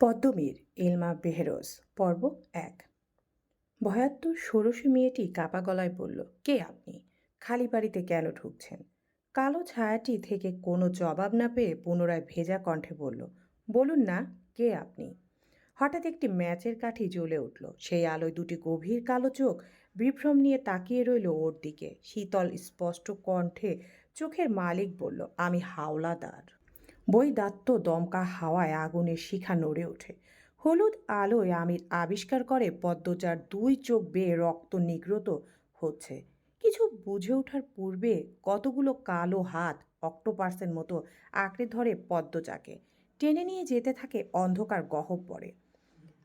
পদ্মমীর ইলমা বেহেরোজ, পর্ব এক। ভয়াত্তর ষোড়শী মেয়েটি কাপা গলায় বলল, কে আপনি? খালি বাড়িতে কেন ঢুকছেন? কালো ছায়াটি থেকে কোনো জবাব না পেয়ে পুনরায় ভেজা কণ্ঠে বলল, বলুন না, কে আপনি? হঠাৎ একটি ম্যাচের কাঠি জ্বলে উঠল। সেই আলোয় দুটি গভীর কালো চোখ বিভ্রম নিয়ে তাকিয়ে রইল ওর দিকে। শীতল স্পষ্ট কণ্ঠে চোখের মালিক বলল, আমি হাওলাদার। বৈদাত্ত দমকা হাওয়ায় আগুনের শিখা নড়ে ওঠে। হলুদ আলোয় আমির আবিষ্কার করে পদ্মচার দুই চোখ বেয়ে রক্ত নিগ্রত হচ্ছে। কিছু বুঝে ওঠার পূর্বে কতগুলো কালো হাত অক্টোপাসের মতো আঁকড়ে ধরে পদ্মচাকে টেনে নিয়ে যেতে থাকে অন্ধকার গহ্বরে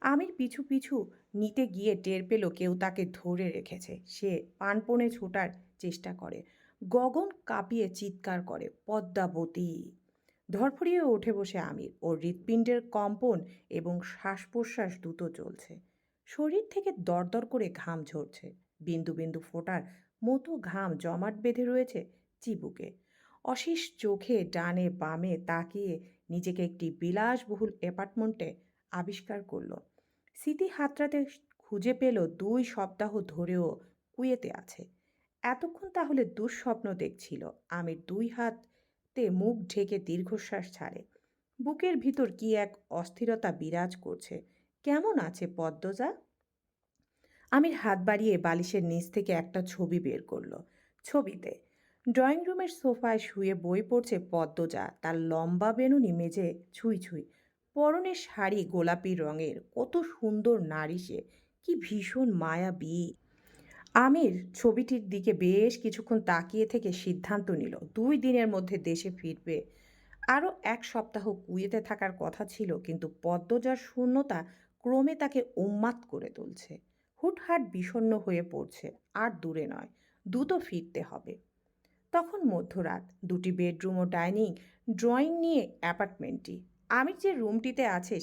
আমির পিছু পিছু নিতে গিয়ে টের পেল কেউ তাকে ধরে রেখেছে। সে পানপনে ছোটার চেষ্টা করে। গগন কাঁপিয়ে চিৎকার করে, পদ্মাবতী! ধরফড়িয়ে উঠে বসে আমির ওর হৃৎপিণ্ডের কম্পন এবং শ্বাস প্রশ্বাস দ্রুত চলছে শরীর থেকে দরদর করে ঘাম ঝরছে। বিন্দু বিন্দু ফোটার মতো ঘাম জমাট বেঁধে রয়েছে চিবুকে। অশেষ চোখে, ডানে, বামে তাকিয়ে নিজেকে একটি বিলাসবহুল অ্যাপার্টমেন্টে আবিষ্কার করল। স্মৃতি হাতড়াতে খুঁজে পেল দুই সপ্তাহ ধরেও কুয়েতে আছে। এতক্ষণ তাহলে দুঃস্বপ্ন দেখছিল। আমির দুই হাতে মুখ ঢেকে দীর্ঘশ্বাস ছাড়ে। বুকের ভিতর কি এক অস্থিরতা বিরাজ করছে? কেমন আছে পদ্মজা? আমির হাত বাড়িয়ে বালিশের নিচ থেকে একটা ছবি বের করল। ছবিতে, ড্রয়িং রুমের সোফায় শুয়ে বই পড়ছে পদ্মজা। তার লম্বা বেনুনি মেজে ছুঁই ছুঁই। পরনের শাড়ি গোলাপি রঙের। কত সুন্দর নারী সে। কি ভীষণ মায়াবী। আমির ছবিটির দিকে বেশ কিছুক্ষণ তাকিয়ে থেকে সিদ্ধান্ত নিল, দুই দিনের মধ্যে দেশে ফিরবে। আরও এক সপ্তাহ কুয়েতে থাকার কথা ছিল, কিন্তু পদ্মজার শূন্যতা ক্রমে তাকে উন্মাদ করে তুলছে। হুটহাট বিষণ্ণ হয়ে পড়ছে, আর দূরে নয়, দ্রুত ফিরতে হবে। তখন মধ্যরাত, দুটি বেডরুম ও ডাইনিং, ড্রয়িং নিয়ে অ্যাপার্টমেন্টটি। আমির যে রুমটিতে আছে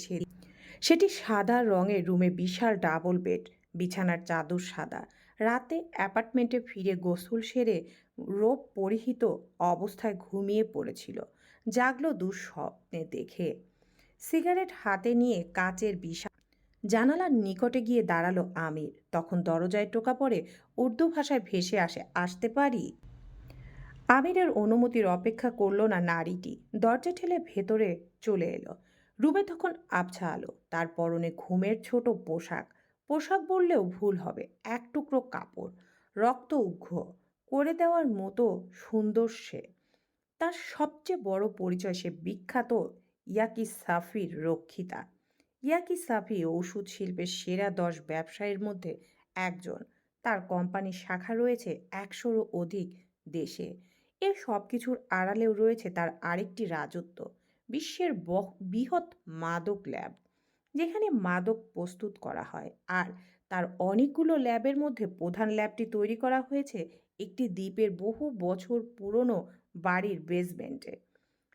সেটি সাদা রঙের রুমে বিশাল ডাবল বেড, বিছানার চাদর সাদা রাতে অ্যাপার্টমেন্টে ফিরে গোসল সেরে রোপ পরিহিত অবস্থায় ঘুমিয়ে পড়েছিল। জাগলো দুঃস্বপ্নে দেখে। সিগারেট হাতে নিয়ে কাচের বিশাল জানালার নিকটে গিয়ে দাঁড়াল আমির। তখন দরজায় টোকা পড়ে উর্দু ভাষায় ভেসে আসে, আসতে পারি? আমিরের অনুমতির অপেক্ষা করল না নারীটি। দরজা ঠেলে ভেতরে চলে এলো। রুমে তখন আবছা আলো, তার পরনে ঘুমের ছোট পোশাক পোশাক বললেও ভুল হবে। এক টুকরো কাপড়, রক্ত উঘ্র করে দেওয়ার মতো সুন্দর সে। তার সবচেয়ে বড় পরিচয় সে বিখ্যাত ইয়াকি সাফির রক্ষিতা। ইয়াকি সাফি ওষুধ শিল্পের সেরা দশ ব্যবসায়ীর মধ্যে একজন। তার কোম্পানির শাখা রয়েছে একশোরও অধিক দেশে। এর সব কিছুর আড়ালেও রয়েছে তার আরেকটি রাজত্ব, বিশ্বের বহ- বৃহৎ মাদক ল্যাব। যেখানে মাদক প্রস্তুত করা হয়। আর তার অনেকগুলো ল্যাবের মধ্যে প্রধান ল্যাবটি তৈরি করা হয়েছে একটি দ্বীপের বহু বছর পুরনো বাড়ির বেসমেন্টে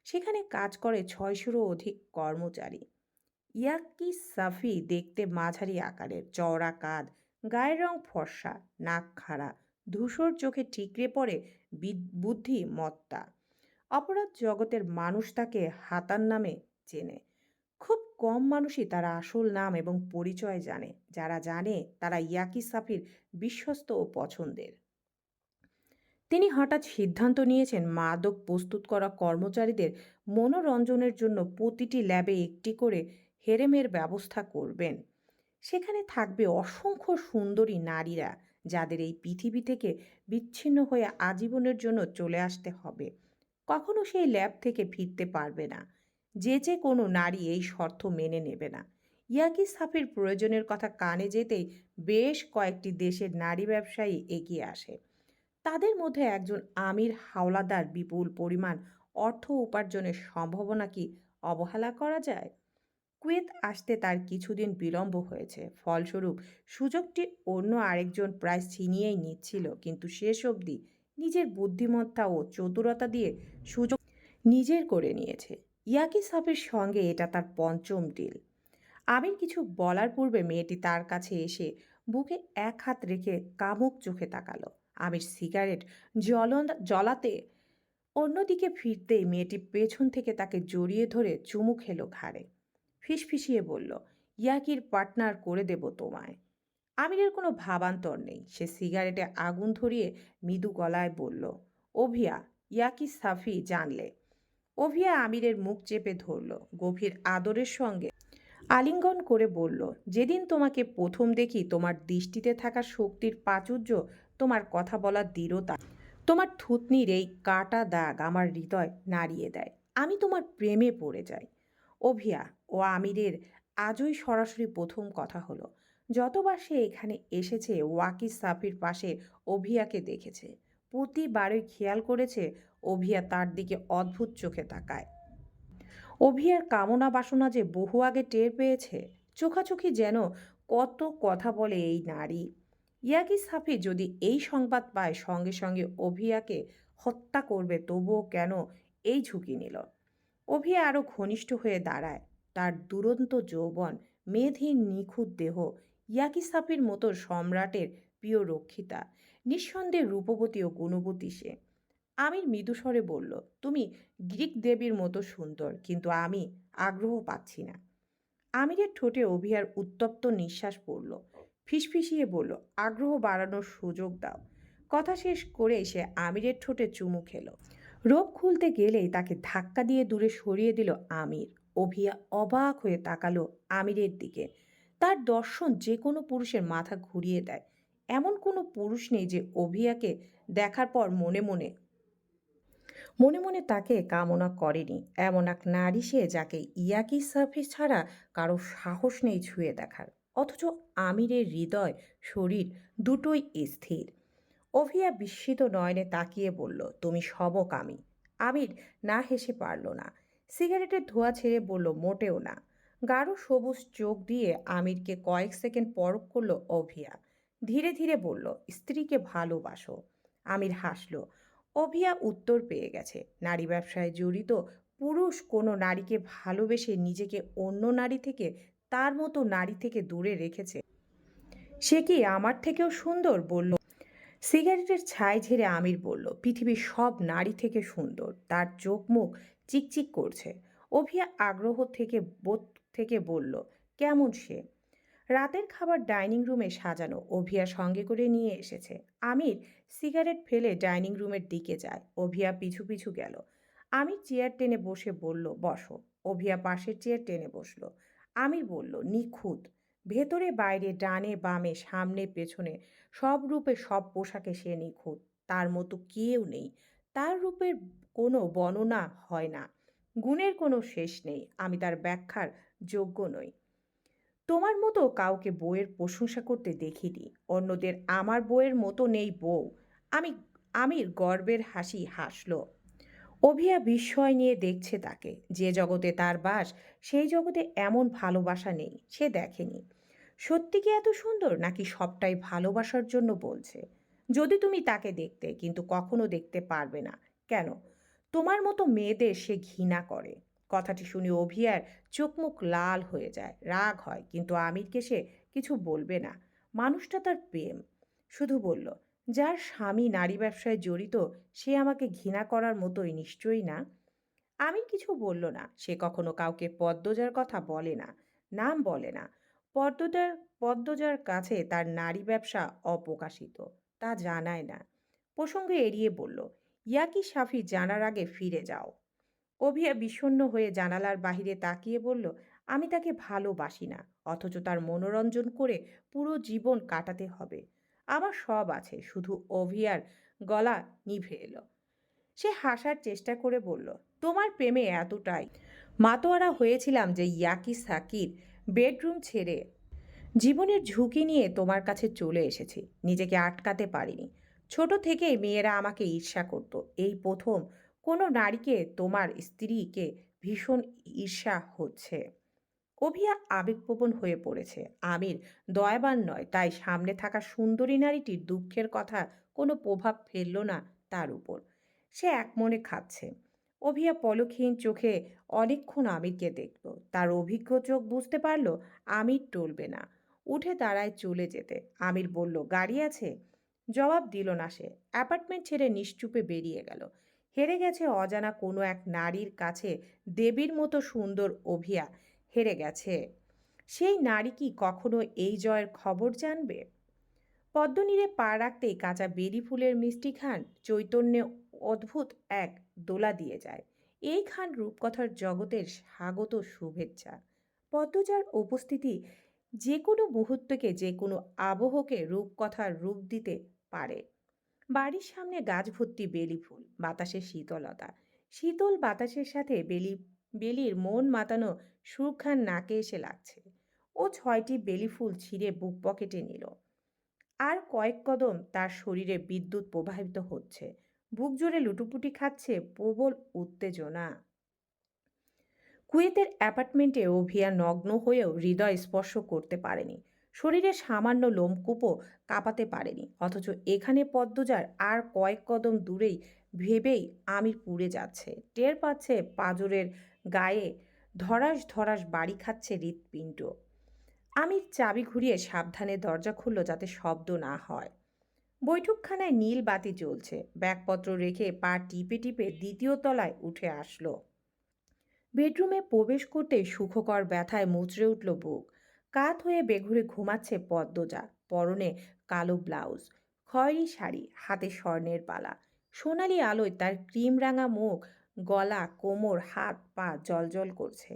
সেখানে কাজ করে ছয়শোরও অধিক কর্মচারী। ইয়াকি সাফি দেখতে মাঝারি আকারের, চওড়া কাঁধ, গায়ের রং ফর্সা, নাক খাড়া, ধূসর চোখে ঠিকরে পড়ে বি- বুদ্ধিমত্তা। অপরাধ জগতের মানুষ তাকে হাতার নামে চেনে। কম মানুষই তার আসল নাম এবং পরিচয় জানে। যারা জানে, তারা ইয়াকি সাফির বিশ্বস্ত ও পছন্দের। তিনি হঠাৎ সিদ্ধান্ত নিয়েছেন মাদক প্রস্তুত করা কর্মচারীদের মনোরঞ্জনের জন্য প্রতিটি ল্যাবে একটি করে হেরেমের ব্যবস্থা করবেন। সেখানে থাকবে অসংখ্য সুন্দরী নারীরা, যাদের এই পৃথিবী থেকে বিচ্ছিন্ন হয়ে আজীবনের জন্য চলে আসতে হবে। কখনো সেই ল্যাব থেকে ফিরতে পারবে না। যে যে কোনো নারী এই শর্ত মেনে নেবে না। ইয়াকি সাফির প্রয়োজনের কথা কানে যেতেই বেশ কয়েকটি দেশের নারী ব্যবসায়ী এগিয়ে আসে। তাদের মধ্যে একজন আমির হাওলাদার বিপুল পরিমাণ অর্থ উপার্জনের সম্ভাবনা কি অবহেলা করা যায়? কুয়েত আসতে তার কিছুদিন বিলম্ব হয়েছে, ফলস্বরূপ সুযোগটি অন্য আরেকজন প্রায় ছিনিয়েই নিচ্ছিল, কিন্তু শেষ অবধি নিজের বুদ্ধিমত্তা ও চতুরতা দিয়ে সুযোগ নিজের করে নিয়েছে। ইয়াকি সাফের সঙ্গে এটা তার পঞ্চম ডিল। আমির কিছু বলার পূর্বে মেয়েটি তার কাছে এসে বুকে এক হাত রেখে কামুক চোখে তাকালো। আমির সিগারেট জ্বলন, জ্বলাতে অন্যদিকে ফিরতেই মেয়েটি পেছন থেকে তাকে জড়িয়ে ধরে চুমু খেলো ঘাড়ে। ফিসফিসিয়ে বলল, ইয়াকির পার্টনার করে দেব তোমায়। আমিরের কোনো ভাবান্তর নেই। সে সিগারেটে আগুন ধরিয়ে মৃদু গলায় বলল ওভিয়া ইয়াকি সাফি জানলে। ওভিয়া আমিরের মুখ চেপে ধরল, গভীর আদরের সঙ্গে আলিঙ্গন করে বলল, যেদিন তোমাকে প্রথম দেখি তোমার দৃষ্টিতে থাকা শক্তির প্রাচুর্য, তোমার কথা বলার দৃঢ়তা, তোমার থুতনির এই কাটা দাগ আমার হৃদয় নাড়িয়ে দেয়। আমি তোমার প্রেমে পড়ে যাই। অভিয়া ও আমিরের আজই সরাসরি প্রথম কথা হলো। যতবার সে এখানে এসেছে ওয়াকি সাফির পাশে অভিয়াকে দেখেছে। প্রতিবারই খেয়াল করেছে অভিয়া তার দিকে অদ্ভুত চোখে তাকায়। অভিয়ার কামনা বাসনা যে বহু আগে টের পেয়েছে, চোখাচোখি যেন কত কথা বলে এই নারী। ইয়াকি সাফি যদি এই সংবাদ পায়, সঙ্গে সঙ্গে অভিয়াকে হত্যা করবে, তবুও কেন এই ঝুঁকি নিল? অভিয়া আরও ঘনিষ্ঠ হয়ে দাঁড়ায়। তার দুরন্ত যৌবন মেধহীন নিখুঁত দেহ ইয়াকি সাফির মতো সম্রাটের প্রিয় রক্ষিতা। নিঃসন্দেহে রূপবতী ও গুণবতী সে। আমির মৃদুস্বরে বলল, তুমি গ্রিক দেবীর মতো সুন্দর, কিন্তু আমি আগ্রহ পাচ্ছি না। আমিরের ঠোঁটে অভিয়ার উত্তপ্ত নিঃশ্বাস পড়ল, ফিসফিসিয়ে বলল, আগ্রহ বাড়ানোর সুযোগ দাও। কথা শেষ করে সে আমিরের ঠোঁটে চুমু খেলো। রোগ খুলতে গেলেই তাকে ধাক্কা দিয়ে দূরে সরিয়ে দিল আমির। অভিয়া অবাক হয়ে তাকালো আমিরের দিকে। তার দর্শন যে কোনো পুরুষের মাথা ঘুরিয়ে দেয়। এমন কোনো পুরুষ নেই যে অভিয়াকে দেখার পর মনে মনে মনে মনে তাকে কামনা করেনি। এমন এক নারী সে যাকে ইয়াকি সাফি ছাড়া কারও সাহস নেই ছুঁয়ে দেখার। অথচ আমিরের হৃদয়, শরীর দুটোই স্থির। অভিয়া বিস্মিত নয়নে তাকিয়ে বলল, তুমি সবকামী আমির না হেসে পারল না। সিগারেটের ধোঁয়া ছেড়ে বলল, মোটেও না। গাঢ় সবুজ চোখ দিয়ে আমিরকে কয়েক সেকেন্ড পরক করল অভিয়া। ধীরে ধীরে বলল, স্ত্রীকে ভালোবাসো। আমির হাসলো, অভিয়া উত্তর পেয়ে গেছে। নারী ব্যবসায় জড়িত পুরুষ কোনো নারীকে ভালোবেসে নিজেকে অন্য নারী থেকে, তার মতো নারী থেকে দূরে রেখেছে। সে কি আমার থেকেও সুন্দর? বলল। সিগারেটের ছাই ঝেড়ে আমির বলল, পৃথিবীর সব নারী থেকে সুন্দর। তার চোখ মুখ চিকচিক করছে। অভিয়া আগ্রহ থেকে বোধ থেকে বলল, কেমন সে? রাতের খাবার ডাইনিং রুমে সাজানো। অভিয়া সঙ্গে করে নিয়ে এসেছে। আমির সিগারেট ফেলে ডাইনিং রুমের দিকে যায়। অভিয়া পিছু পিছু গেল। আমির চেয়ার টেনে বসে বলল, বসো। অভিয়া পাশের চেয়ার টেনে বসল। আমির বলল, নিখুঁত। ভেতরে, বাইরে, ডানে, বামে, সামনে, পেছনে, সব রূপে সব পোশাকে সে নিখুঁত। তার মতো কেউ নেই। তার রূপের কোনো বর্ণনা হয় না। গুণের কোনো শেষ নেই। আমি তার ব্যাখ্যার যোগ্য নই। তোমার মতো কাউকে বউয়ের প্রশংসা করতে দেখিনি। অন্যদের আমার বউয়ের মতো নেই বউ। আমি আমির গর্বের হাসি হাসলো। অভিয়া বিস্ময় নিয়ে দেখছে তাকে। যে জগতে তার বাস, সেই জগতে এমন ভালোবাসা নেই, সে দেখেনি। সত্যি কি এত সুন্দর, নাকি সবটাই ভালোবাসার জন্য বলছে? যদি তুমি তাকে দেখতে, কিন্তু কখনো দেখতে পারবে না। কেন? তোমার মতো মেয়েদের সে ঘৃণা করে। কথাটি শুনে অভিয়ার চোখ মুখ লাল হয়ে যায়, রাগ হয়। কিন্তু আমিরকে সে কিছু বলবে না। মানুষটা তার প্রেম। শুধু বলল, যার স্বামী নারী ব্যবসায় জড়িত, সে আমাকে ঘৃণা করার মতোই নিশ্চয়ই না? আমির কিছু বলল না। সে কখনো কাউকে পদ্মজার কথা বলে না, নাম বলে না। পদ্মজার পদ্মজার কাছে তার নারী ব্যবসা অপ্রকাশিত, তা জানায় না। প্রসঙ্গে এড়িয়ে বলল, ইয়াকি সাফি জানার আগে ফিরে যাও। অভিয়া বিষণ্ণ হয়ে জানালার বাহিরে তাকিয়ে বলল, আমি তাকে ভালোবাসি না, অথচ তার মনোরঞ্জন করে পুরো জীবন কাটাতে হবে। আমার সব আছে, শুধু অভিয়ার গলা নিভে এলো। সে হাসার চেষ্টা করে বলল, তোমার প্রেমে এতটাই। মাতোয়ারা হয়েছিলাম যে ইয়াকি সাকির বেডরুম ছেড়ে জীবনের ঝুঁকি নিয়ে তোমার কাছে চলে এসেছি, নিজেকে আটকাতে পারিনি। ছোট থেকেই মেয়েরা আমাকে ঈর্ষা করত, এই প্রথম কোনো নারীকে তোমার স্ত্রীকে ভীষণ ঈর্ষা হচ্ছে। অভিয়া আবেগপ্রবণ হয়ে পড়েছে। আমির, দয়াবান নয়, তাই সামনে থাকা সুন্দরী নারীটির দুঃখের কথা কোনো প্রভাব ফেলল না তার উপর। সে একমনে খাচ্ছে। অভিয়া পলকহীন চোখে অনেকক্ষণ আমিরকে দেখল। তার অভিজ্ঞ চোখ বুঝতে পারল, আমির টলবে না। উঠে দাঁড়ায় চলে যেতে। আমির বলল, গাড়ি আছে? জবাব দিল না সে। অ্যাপার্টমেন্ট ছেড়ে নিশ্চুপে বেরিয়ে গেল। হেরে গেছে অজানা কোনো এক নারীর কাছে দেবীর মতো সুন্দর অভিয়া, হেরে গেছে। সেই নারী কি কখনো এই জয়ের খবর জানবে? পদ্মনীরে পা রাখতেই কাঁচা বেরি ফুলের মিষ্টি খান চৈতন্যে অদ্ভুত এক দোলা দিয়ে যায়। এই খান রূপকথার জগতের স্বাগত শুভেচ্ছা। পদ্মজার উপস্থিতি যে কোনো মুহূর্তকে, যে কোনো আবহকে রূপকথার রূপ দিতে পারে। বাড়ির সামনে গাছ ভর্তি বেলি ফুল বাতাসে শীতলতা। শীতল বাতাসের সাথে বেলি, বেলির মন মাতানো সুরখান নাকে এসে লাগছে। ও ছয়টি বেলি ফুল ছিঁড়ে বুক পকেটে নিল। আর কয়েক কদম তার শরীরে বিদ্যুৎ প্রবাহিত হচ্ছে। বুক জোরে লুটুপুটি খাচ্ছে প্রবল উত্তেজনা। কুয়েতের অ্যাপার্টমেন্টে অভিয়া নগ্ন হয়েও হৃদয় স্পর্শ করতে পারেনি। শরীরে সামান্য লোমকূপও কাঁপাতে পারেনি। অথচ এখানে পদ্মজার আর কয়েক কদম দূরেই ভেবেই আমির পুড়ে যাচ্ছে। টের পাচ্ছে পাজরের গায়ে ধরাস ধরাস বাড়ি খাচ্ছে হৃৎপিণ্ড। আমির চাবি ঘুরিয়ে সাবধানে দরজা খুলল যাতে শব্দ না হয়। বৈঠকখানায় নীল বাতি জ্বলছে। ব্যাগপত্র রেখে পা টিপে টিপে দ্বিতীয় তলায় উঠে আসলো। বেডরুমে প্রবেশ করতে সুখকর ব্যথায় মুচড়ে উঠল বুক। কাত হয়ে বেঘুরে ঘুমাচ্ছে পদ্মজা, পরনে কালো ব্লাউজ, খয়েরি শাড়ি, হাতে স্বর্ণের পালা। সোনালি আলোয় তার ক্রিম রাঙা মুখ, গলা, কোমর, হাত, পা জলজল করছে।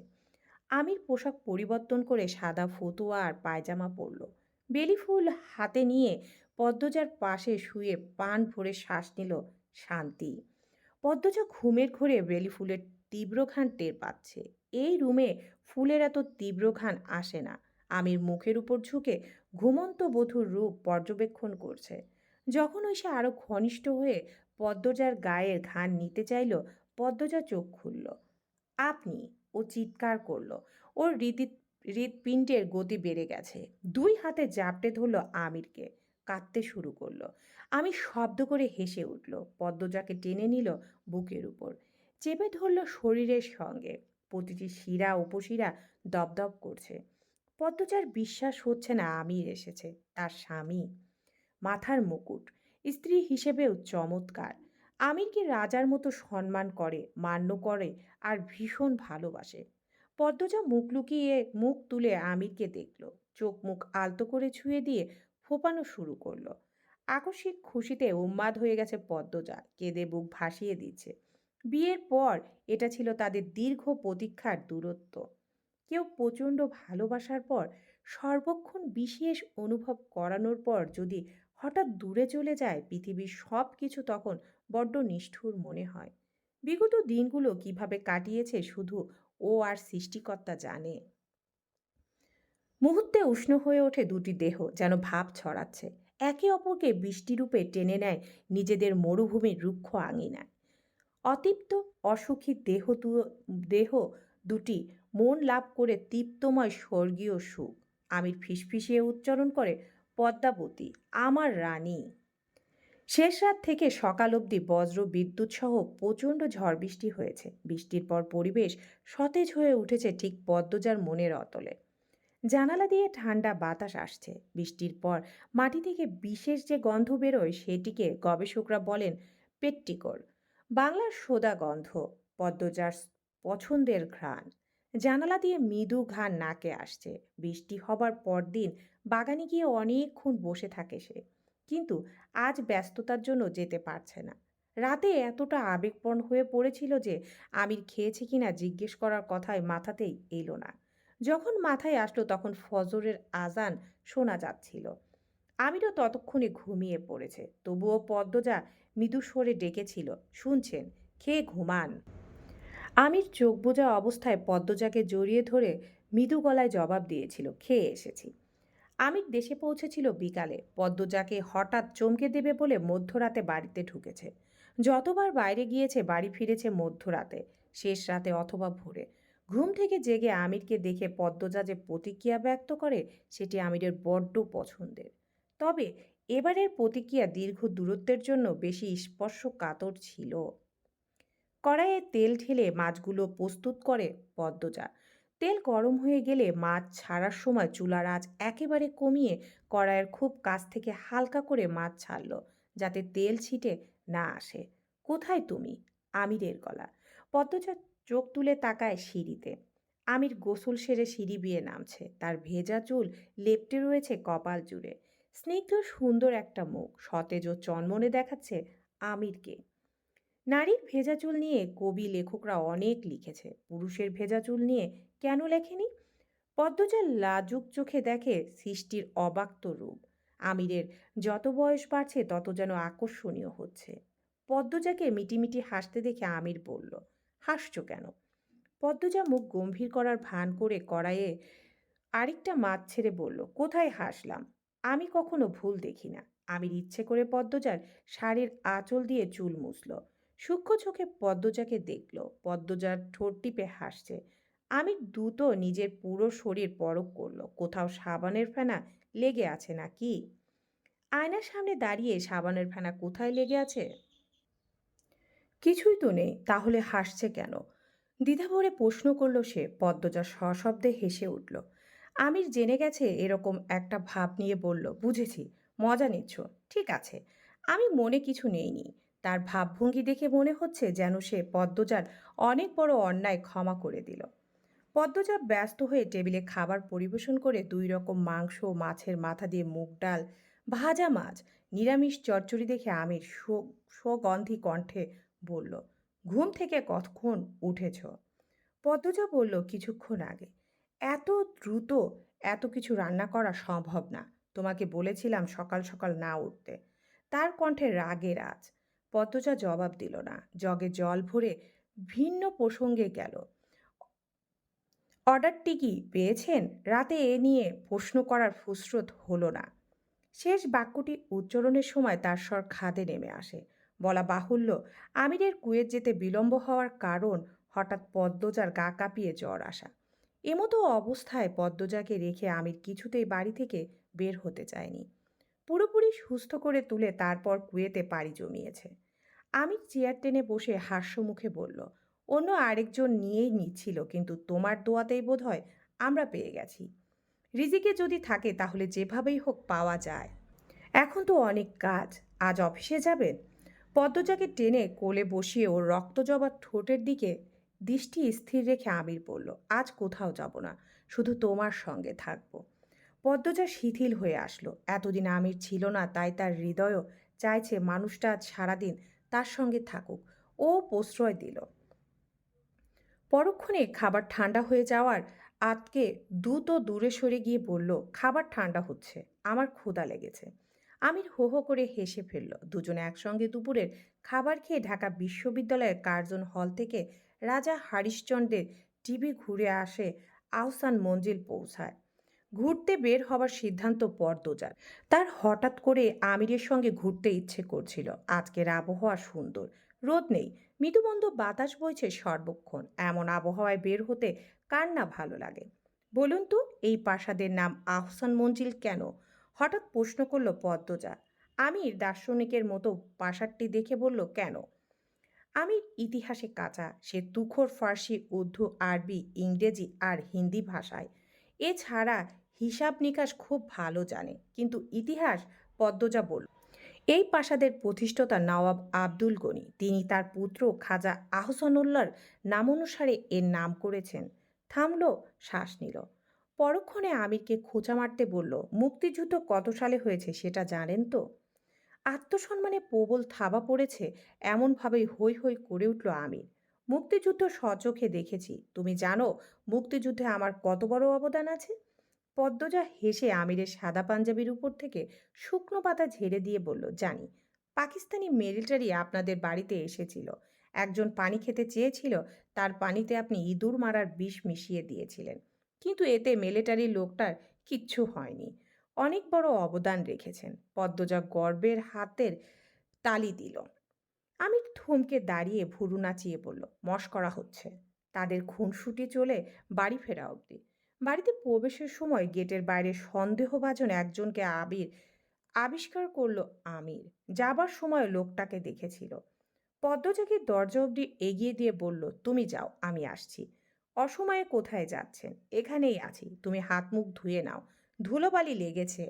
আমির পোশাক পরিবর্তন করে সাদা ফতুয়া আর পায়জামা পরল। বেলি ফুল হাতে নিয়ে পদ্মজার পাশে শুয়ে পান ভরে শ্বাস নিল শান্তি। পদ্মজা ঘুমের ঘোরে বেলি ফুলের তীব্র ঘ্রাণ টের পাচ্ছে। এই রুমে ফুলের এত তীব্র ঘ্রাণ আসে না। আমির মুখের উপর ঝুঁকে ঘুমন্ত বধূর রূপ পর্যবেক্ষণ করছে। যখন ওই সে আরও ঘনিষ্ঠ হয়ে পদ্মজার গায়ের ঘ্রাণ নিতে চাইল, পদ্মজা চোখ খুলল। আপনি, ও চিৎকার করল। ওর হৃদি, হৃৎপিণ্ডের গতি বেড়ে গেছে। দুই হাতে জাপটে ধরল আমিরকে, কাঁদতে শুরু করল। আমি শব্দ করে হেসে উঠল। পদ্মজাকে টেনে নিল বুকের উপর। চেপে ধরল শরীরের সঙ্গে। প্রতিটি শিরা, উপশিরা দপদপ করছে। পদ্মজার বিশ্বাস হচ্ছে না আমির এসেছে, তার স্বামী। মাথার মুকুট, স্ত্রী হিসেবেও চমৎকার। আমিরকে রাজার মতো সম্মান করে, মান্য করে আর ভীষণ ভালোবাসে। পদ্মজা মুখ লুকিয়ে মুখ তুলে আমিরকে দেখল। চোখ মুখ আলতো করে ছুঁয়ে দিয়ে ফোপানো শুরু করল। আকস্মিক খুশিতে উন্মাদ হয়ে গেছে পদ্মজা, কেঁদে বুক ভাসিয়ে দিচ্ছে। বিয়ের পর এটা ছিল তাদের দীর্ঘ প্রতীক্ষার দূরত্ব। কেউ প্রচণ্ড ভালোবাসার পর সর্বক্ষণ বিশেষ অনুভব করানোর পর যদি হঠাৎ দূরে চলে যায়, পৃথিবীর সব কিছু তখন বড্ড নিষ্ঠুর মনে হয়। বিগত দিনগুলো কীভাবে কাটিয়েছে শুধু ও আর সৃষ্টিকর্তা জানে। মুহূর্তে উষ্ণ হয়ে ওঠে দুটি দেহ যেন ভাব ছড়াচ্ছে। একে অপরকে বৃষ্টিরূপে টেনে নেয় নিজেদের মরুভূমির রুক্ষ আঙিনায়। অতৃপ্ত অসুখী দেহ দেহ দুটি মন লাভ করে তৃপ্তময় স্বর্গীয় সুখ। আমির ফিসফিসিয়ে উচ্চারণ করে, পদ্মাবতী, আমার রানী। শেষ রাত থেকে সকাল অবধি বজ্র, বিদ্যুৎ সহ প্রচণ্ড ঝড় বৃষ্টি হয়েছে। বৃষ্টির পর পরিবেশ সতেজ হয়ে উঠেছে ঠিক পদ্মজার মনের অতলে। জানালা দিয়ে ঠান্ডা বাতাস আসছে। বৃষ্টির পর মাটি থেকে বিশেষ যে গন্ধ বেরোয় সেটিকে গবেষকরা বলেন পেট্টিকর বাংলার সোদা গন্ধ, পদ্মজার পছন্দের ঘ্রাণ। জানালা দিয়ে মৃদু ঘ্রাণ নাকে আসছে। বৃষ্টি হবার পরদিন বাগানে গিয়ে অনেকক্ষণ বসে থাকে সে। কিন্তু আজ ব্যস্ততার জন্য যেতে পারছে না। রাতে এতটা আবেগপণ হয়ে পড়েছিল যে আমির খেয়েছে কিনা জিজ্ঞেস করার কথায় মাথাতেই এলো না। যখন মাথায় আসলো তখন ফজরের আজান শোনা যাচ্ছিল। আমিরও ততক্ষণে ঘুমিয়ে পড়েছে। তবুও পদ্মজা মৃদু স্বরে ডেকেছিল, শুনছেন, খেয়ে ঘুমান। আমির চোখ বোঝা অবস্থায় পদ্মজাকে জড়িয়ে ধরে মৃদু গলায় জবাব দিয়েছিল, খেয়ে এসেছি। আমির দেশে পৌঁছেছিল বিকালে। পদ্মজাকে হঠাৎ চমকে দেবে বলে মধ্যরাতে বাড়িতে ঢুকেছে। যতবার বাইরে গিয়েছে, বাড়ি ফিরেছে মধ্যরাতে, শেষ রাতে অথবা ভোরে। ঘুম থেকে জেগে আমিরকে দেখে পদ্মজা যে প্রতিক্রিয়া ব্যক্ত করে, সেটি আমিরের বড্ড পছন্দের। তবে এবারের প্রতিক্রিয়া দীর্ঘ দূরত্বের জন্য বেশি স্পর্শ কাতর ছিল। কড়াইয়ে তেল ঢেলে মাছগুলো প্রস্তুত করে পদ্মজা। তেল গরম হয়ে গেলে মাছ ছাড়ার সময় চুলার আঁচ একেবারে কমিয়ে কড়াইয়ের খুব কাছ থেকে হালকা করে মাছ ছাড়ল, যাতে তেল ছিটে না আসে। কোথায় তুমি? আমিরের গলা। পদ্মজা চোখ তুলে তাকায় সিঁড়িতে। আমির গোসল সেরে সিঁড়ি বিয়ে নামছে। তার ভেজা চুল লেপ্টে রয়েছে কপাল জুড়ে। স্নিগ্ধ সুন্দর একটা মুখ। সতেজ ও চনমনে দেখাচ্ছে আমিরকে। নারীর ভেজা চুল নিয়ে কবি লেখকরা অনেক লিখেছে। পুরুষের ভেজা চুল নিয়ে কেন লেখেনি? পদ্মজার লাজুক চোখে দেখে সৃষ্টির অবাক্ত রূপ। আমিরের যত বয়স বাড়ছে, তত যেন আকর্ষণীয় হচ্ছে। পদ্মজাকে মিটিমিটি হাসতে দেখে আমির বলল, হাসছো কেন? পদ্মজা মুখ গম্ভীর করার ভান করে কড়াইয়ে আরেকটা মাছ ছেড়ে বলল, কোথায় হাসলাম? আমি কখনো ভুল দেখি না আমির ইচ্ছে করে পদ্মজার শাড়ির আঁচল দিয়ে চুল মুছল। সূক্ষ্ম চোখে পদ্মজাকে দেখল। পদ্মজার ঠোঁট টিপে হাসছে। আমি দ্রুত নিজের পুরো শরীর পরক করল। কোথাও সাবানের ফেনা লেগে আছে নাকি? আয়নার সামনে দাঁড়িয়ে, সাবানের ফেনা কোথায় লেগে আছে? কিছুই তো নেই। তাহলে হাসছে কেন? দ্বিধাভরে প্রশ্ন করল সে। পদ্মজা সশব্দে হেসে উঠল। আমির জেনে গেছে এরকম একটা ভাব নিয়ে বলল। বুঝেছি। মজা নিচ্ছ। ঠিক আছে। আমি মনে কিছু নেইনি। তার ভাবভঙ্গি দেখে মনে হচ্ছে যেন সে পদ্মজার অনেক বড় অন্যায় ক্ষমা করে দিল। পদ্মজা ব্যস্ত হয়ে টেবিলে খাবার পরিবেশন করে দুই রকম মাংস মাছের মাথা দিয়ে মুগ ডাল, ভাজা মাছ, নিরামিষ চচ্চড়ি দেখে আমির সুগন্ধি কণ্ঠে বলল, ঘুম থেকে কতক্ষণ উঠেছ? পদ্মজা বলল, কিছুক্ষণ আগে। এত দ্রুত এত কিছু রান্না করা সম্ভব না। তোমাকে বলেছিলাম সকাল সকাল না উঠতে। তার কণ্ঠে রাগের আজ পদ্মজা জবাব দিল না। জগে জল ভরে ভিন্ন প্রসঙ্গে গেল। অর্ডারটি কি পেয়েছেন? রাতে এ নিয়ে প্রশ্ন করার ফুসরত হলো না। শেষ বাক্যটি উচ্চারণের সময় তার স্বর খাদে নেমে আসে। বলা বাহুল্য, আমিরের কুয়েত যেতে বিলম্ব হওয়ার কারণ হঠাৎ পদ্মজার গা কাঁপিয়ে জ্বর আসা। এমতো অবস্থায় পদ্মজাকে রেখে আমির কিছুতেই বাড়ি থেকে বের হতে চায়নি। পুরোপুরি সুস্থ করে তুলে তারপর কুয়েতে পাড়ি জমিয়েছে। আমির চেয়ার টেনে বসে হাস্যমুখে বলল, অন্য আরেকজন নিয়েই নিচ্ছিল, কিন্তু তোমার দোয়াতেই বোধ হয় আমরা পেয়ে গেছি। রিজিকে যদি থাকে তাহলে যেভাবেই হোক পাওয়া যায়। এখন তো অনেক কাজ, আজ অফিসে যাবেন? পদ্মজাকে টেনে কোলে বসিয়ে ওর রক্তজবা ঠোঁটের দিকে দৃষ্টি স্থির রেখে আমির বলল, আজ কোথাও যাব না, শুধু তোমার সঙ্গে থাকব। পদ্মজা শিথিল হয়ে আসলো। এতদিন আমির ছিল না, তাই তার হৃদয়ও চাইছে মানুষটা আজ সারাদিন তার সঙ্গে থাকুক। ও প্রশ্রয় দিল। পরক্ষণে খাবার ঠান্ডা হয়ে যাওয়ার আতকে দ্রুত দূরে সরে গিয়ে বলল, খাবার ঠান্ডা হচ্ছে, আমার ক্ষুধা লেগেছে। আমির হো হো করে হেসে ফেলল। দুজনে একসঙ্গে দুপুরের খাবার খেয়ে ঢাকা বিশ্ববিদ্যালয়ের কার্জন হল থেকে রাজা হরিশ্চন্দ্রের টিভি ঘুরে আসে আহসান মঞ্জিল পৌঁছায়। ঘুরতে বের হবার সিদ্ধান্ত পর্দজার। তার হঠাৎ করে আমিরের সঙ্গে ঘুরতে ইচ্ছে করছিল। আজকের আবহাওয়া সুন্দর। রোদ নেই। মৃদুমন্দ বাতাস বইছে সর্বক্ষণ। এমন আবহাওয়ায় বের হতে কার না ভালো লাগে? বলুন তো, এই প্রাসাদের নাম আহসান মঞ্জিল কেন? হঠাৎ প্রশ্ন করল পদ্মজা। আমির দার্শনিকের মতো প্রাসাদটি দেখে বলল, কেন? আমির, ইতিহাসে কাঁচা। সে তুখোর ফার্সি, উর্দু, আরবি, ইংরেজি আর হিন্দি ভাষায়। এছাড়া হিসাব নিকাশ খুব ভালো জানে, কিন্তু ইতিহাস পদ্মজা বলল, এই প্রাসাদের প্রতিষ্ঠাতা নওয়াব আব্দুল গনি, তিনি তার পুত্র খাজা আহসানুল্লাহর নামানুসারে এর নাম করেছেন। থামল, শ্বাস নিল। পরক্ষণে আমিরকে খোঁচা মারতে বলল, মুক্তিযুদ্ধ কত সালে হয়েছে সেটা জানেন তো? আত্মসম্মানে প্রবল থাবা পড়েছে, এমনভাবেই হৈ হৈ করে উঠল আমির। মুক্তিযুদ্ধ সচোখে দেখেছি। তুমি জানো, মুক্তিযুদ্ধে আমার কত বড় অবদান আছে? পদ্মজা হেসে আমিরের সাদা পাঞ্জাবির উপর থেকে শুকনো পাতা ঝেড়ে দিয়ে বলল, জানি, পাকিস্তানি মিলিটারি আপনাদের বাড়িতে এসেছিল। একজন পানি খেতে চেয়েছিল, তার পানিতে আপনি ইঁদুর মারার বিষ মিশিয়ে দিয়েছিলেন। কিন্তু এতে মিলিটারি লোকটার কিচ্ছু হয়নি। অনেক বড় অবদান রেখেছেন। পদ্মজা গর্বের হাতের তালি দিল। আমি থমকে দাঁড়িয়ে ভুরু নাচিয়ে বলল, মস্করা হচ্ছে। তাদের খুনসুটি চলে বাড়ি ফেরা অবধি। বাড়িতে প্রবেশের সময় গেটের বাইরে সন্দেহভাজন একজনকে আবির, আবিষ্কার করল আমির। যাবার সময় লোকটাকে দেখেছিল। পদ্মজাকে দরজা অবধি এগিয়ে দিয়ে বলল, তুমি যাও, আমি আসছি। অসময়ে কোথায় যাচ্ছেন? এখানেই আছি। তুমি হাত মুখ ধুয়ে নাও। ধুলোবালি লেগেছে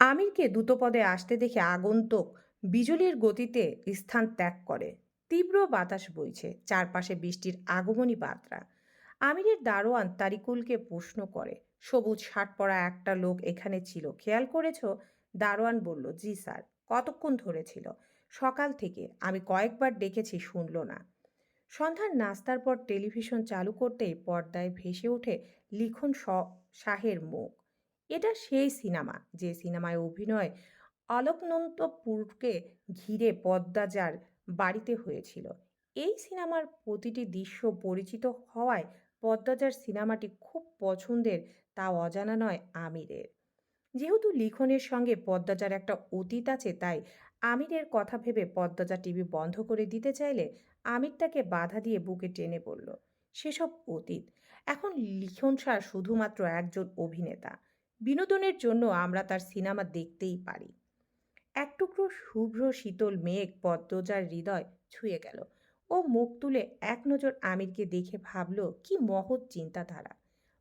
আমিরকে দ্রুতপদে আসতে দেখে আগন্তুক বিজলির গতিতে স্থান ত্যাগ করে। তীব্র বাতাস বইছে। চারপাশে বৃষ্টির আগমনী বার্তা। আমিরের দারোয়ান তারিকুলকে প্রশ্ন করে, সবুজ শার্ট পরা একটা লোক এখানে ছিল, খেয়াল করেছ? দারোয়ান বলল, জি স্যার, কতক্ষণ ধরে ছিল? সকাল থেকে, আমি কয়েকবার ডেকেছি, শুনলো না। সন্ধ্যার নাস্তার পর টেলিভিশন চালু করতেই পর্দায় ভেসে ওঠে লিখন শাহের মুখ। এটা সেই সিনেমা, যে সিনেমায় অভিনয় অলোকনন্তপুরকে ঘিরে পদ্মাজার বাড়িতে হয়েছিল। এই সিনেমার প্রতিটি দৃশ্য পরিচিত হওয়ায় পদ্মাজার সিনেমাটি খুব পছন্দের, তা অজানা নয় আমিরের। যেহেতু লিখনের সঙ্গে পদ্মাজার একটা অতীত আছে, তাই আমিরের কথা ভেবে পদ্মাজা টিভি বন্ধ করে দিতে চাইলে আমির তাকে বাধা দিয়ে বুকে টেনে পড়ল। সেসব অতীত। এখন লিখন শাহ শুধুমাত্র একজন অভিনেতা। বিনোদনের জন্য আমরা তার সিনেমা দেখতেই পারি। এক টুকরো শুভ্র শীতল মেঘ পদ্মজার হৃদয় ছুঁয়ে গেল। ও মুখ তুলে এক নজর আমিরকে দেখে ভাবল, কি মহৎ চিন্তাধারা।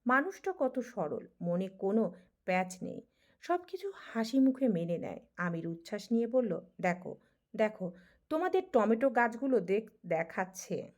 মানুষটা কত সরল, মনে কোনো প্যাচ নেই। সব কিছু হাসি মুখে মেনে নেয়। আমির উচ্ছ্বাস নিয়ে বলল, দেখো দেখো, তোমাদের টমেটো গাছগুলো দেখ, দেখাচ্ছে।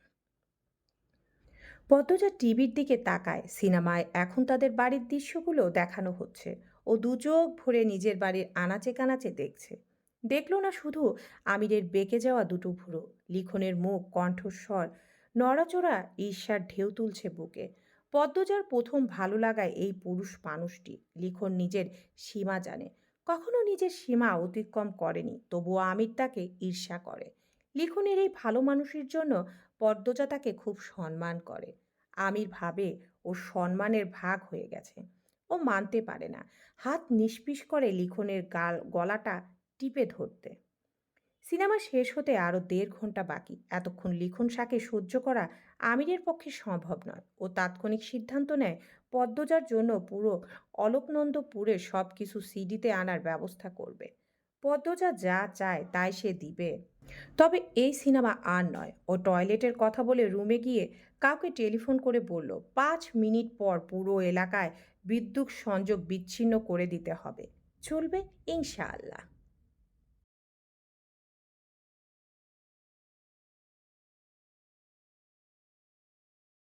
পদ্মজা টিভির দিকে তাকায়। সিনেমায় এখন তাদের বাড়ির দৃশ্যগুলো দেখানো হচ্ছে। ও দুচোখ ভরে নিজের বাড়ির আনাচে কানাচে দেখছে। দেখল না শুধু আমিরের বেঁকে যাওয়া দুটো ভুরো, লিখনের মুখ, কণ্ঠস্বর, নড়াচড়া, ঈর্ষার ঢেউ তুলছে বুকে। পদ্মজার প্রথম ভালো লাগায় এই পুরুষ মানুষটি, লিখন নিজের সীমা জানে। কখনো নিজের সীমা অতিক্রম করেনি, তবুও আমির তাকে ঈর্ষা করে। লিখনের এই ভালো মানুষের জন্য পদ্মজা তাকে খুব সম্মান করে। আমির ভাবে ও সম্মানের ভাগ হয়ে গেছে। ও মানতে পারে না। হাত নিষ্পিস করে লিখনের গাল, গলাটা টিপে ধরতে। সিনেমা শেষ হতে আরও দেড় ঘণ্টা বাকি। এতক্ষণ লিখন শাকে সহ্য করা আমিরের পক্ষে সম্ভব নয় ও তাৎক্ষণিক সিদ্ধান্ত নেয় পদ্মজার জন্য পুরো অলোকনন্দপুরের সব কিছু সিডিতে আনার ব্যবস্থা করবে। পদ্মজা যা চায় তাই সে দিবে। তবে এই সিনেমা আর নয়। ও টয়লেটের কথা বলে রুমে গিয়ে কাউকে টেলিফোন করে বলল, পাঁচ মিনিট পর পুরো এলাকায় বিদ্যুৎ সংযোগ বিচ্ছিন্ন করে দিতে হবে। চলবে ইনশাআল্লাহ।